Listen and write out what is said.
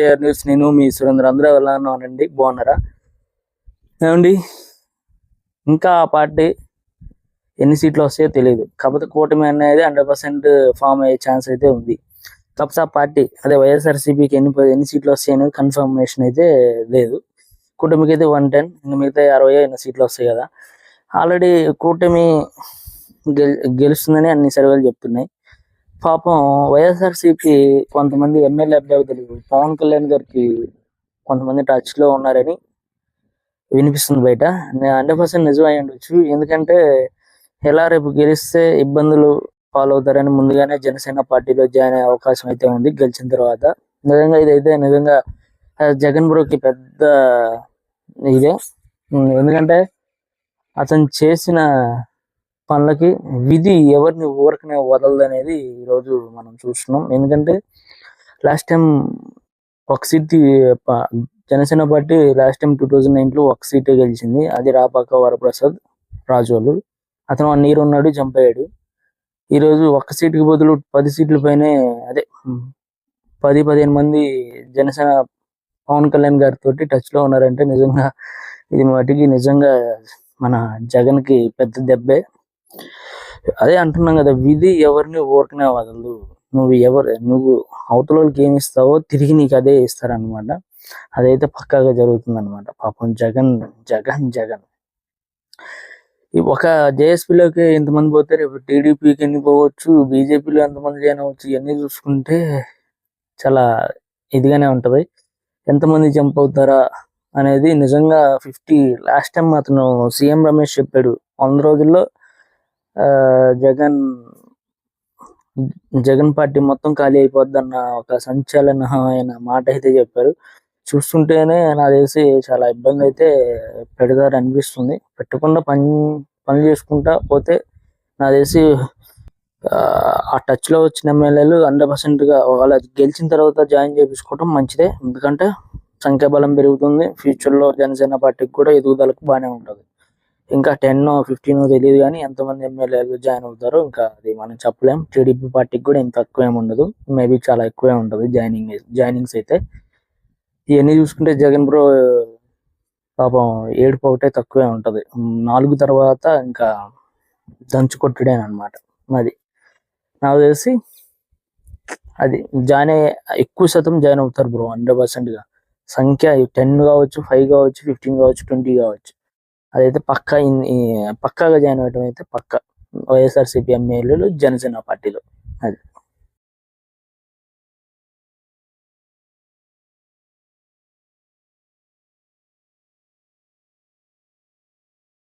KR news నేను మీ సురేంద్ర. అందరూ ఎలా ఉన్నానండి బాగున్నారా? ఏమండి? ఇంకా ఆ పార్టీ ఎన్ని సీట్లు వస్తాయో తెలియదు కాకపోతే కూటమి అనేది హండ్రెడ్ పర్సెంట్ ఫామ్ అయ్యే ఛాన్స్ అయితే ఉంది. కాకపోతే ఆ పార్టీ అదే వైఎస్ఆర్సీపీకి ఎన్ని ఎన్ని సీట్లు వస్తాయి కన్ఫర్మేషన్ అయితే లేదు. కూటమికి అయితే వన్ టెన్ ఇంకా మిగతా అరవై ఎన్ని సీట్లు వస్తాయి కదా. ఆల్రెడీ కూటమి గెలుస్తుందని అన్ని సర్వేలు చెప్తున్నాయి. పాపం వైఎస్ఆర్సీపీ కొంతమంది ఎమ్మెల్యే అభ్యర్థులు పవన్ కళ్యాణ్ గారికి కొంతమంది టచ్లో ఉన్నారని వినిపిస్తుంది బయట. హండ్రెడ్ పర్సెంట్ నిజం అయి ఉండొచ్చు. ఎందుకంటే ఎలా రేపు గెలిస్తే ఇబ్బందులు పాలవుతారని ముందుగానే జనసేన పార్టీలో జాయిన్ అయ్యే అవకాశం అయితే ఉంది గెలిచిన తర్వాత. నిజంగా ఇదైతే నిజంగా జగన్ బ్రోకి పెద్ద ఇదే. ఎందుకంటే అతను చేసిన పనులకి విధి ఎవరిని ఊరకనే వదలదు అనేది ఈరోజు మనం చూస్తున్నాం. ఎందుకంటే లాస్ట్ టైం ఒక seat Janasena party last time two thousand నైన్లో ఒక సీటే గెలిచింది. అది రాపాక వరప్రసాద్ రాజోలు. అతను వన్ ఇయర్ ఉన్నాడు జంప్ అయ్యాడు. ఈరోజు ఒక్క సీటుకి బదులు పది సీట్ల పైనే అదే పది పదిహేను మంది జనసేన పవన్ కళ్యాణ్ గారితో టచ్లో ఉన్నారంటే నిజంగా ఇది మటుకి నిజంగా మన జగన్కి పెద్ద దెబ్బే. అదే అంటున్నాం కదా విధి ఎవరిని ఊరకనే వదలదు. నువ్వు ఎవరు నువ్వు అవతల వాళ్ళకి ఏమి ఇస్తావో తిరిగి నీకు అదే ఇస్తారనమాట అదైతే పక్కాగా జరుగుతుందనమాట పాపం జగన్ జగన్ జగన్. ఈ ఒక జేఎస్పీలోకి ఎంతమంది పోతారు? ఇప్పుడు టీడీపీకి ఎన్ని పోవచ్చు? బీజేపీలో ఎంతమంది జాయిన్ అవ్వచ్చు? ఇవన్నీ చూసుకుంటే చాలా ఇదిగానే ఉంటది. ఎంతమంది జంప్ అవుతారా అనేది నిజంగా ఫిఫ్టీ లాస్ట్ టైం అతను సీఎం రమేష్ చెప్పాడు. వంద రోజుల్లో జగన్ జగన్ పార్టీ మొత్తం ఖాళీ అయిపోద్ది అన్న ఒక సంచలనమైన మాట అయితే చెప్పారు. చూస్తుంటేనే నాకు తెలిసి చాలా ఇబ్బంది అయితే పెడతారు అనిపిస్తుంది పెట్టకుండా పని పని చేసుకుంటా పోతే నాకు తెలిసి ఆ, టచ్లో వచ్చిన ఎమ్మెల్యేలు హండ్రెడ్ పర్సెంట్గా వాళ్ళ గెలిచిన తర్వాత జాయిన్ చేపించుకోవటం మంచిదే. ఎందుకంటే సంఖ్యాబలం పెరుగుతుంది. ఫ్యూచర్లో జనసేన పార్టీకి కూడా ఎదుగుదలకు బాగానే ఉంటది. ఇంకా టెన్ ఫిఫ్టీన్ తెలియదు కానీ ఎంతమంది ఎమ్మెల్యేలు జాయిన్ అవుతారో ఇంకా అది మనం చెప్పలేం. టీడీపీ పార్టీకి కూడా ఇంత తక్కువ ఉండదు. మేబీ చాలా ఎక్కువే ఉంటది జాయినింగ్ జాయినింగ్స్ అయితే. ఇవన్నీ చూసుకుంటే జగన్ బ్రో పాపం ఏడుపు ఒకటే తక్కువే ఉంటది. నాలుగు తర్వాత ఇంకా దంచు కొట్టుడే అనమాట అది నాకు తెలిసి అది జాయిన్ అయ్యే ఎక్కువ శాతం జాయిన్ అవుతారు బ్రో హండ్రెడ్ పర్సెంట్గా. సంఖ్య టెన్ కావచ్చు ఫైవ్ కావచ్చు ఫిఫ్టీన్ కావచ్చు ట్వంటీ కావచ్చు. అదైతే పక్కా పక్కగా పక్కాగా జాయిన్ అవ్వటం అయితే పక్కా. వైఎస్ఆర్సీపీ ఎమ్మెల్యేలు జనసేన పార్టీలో. అది.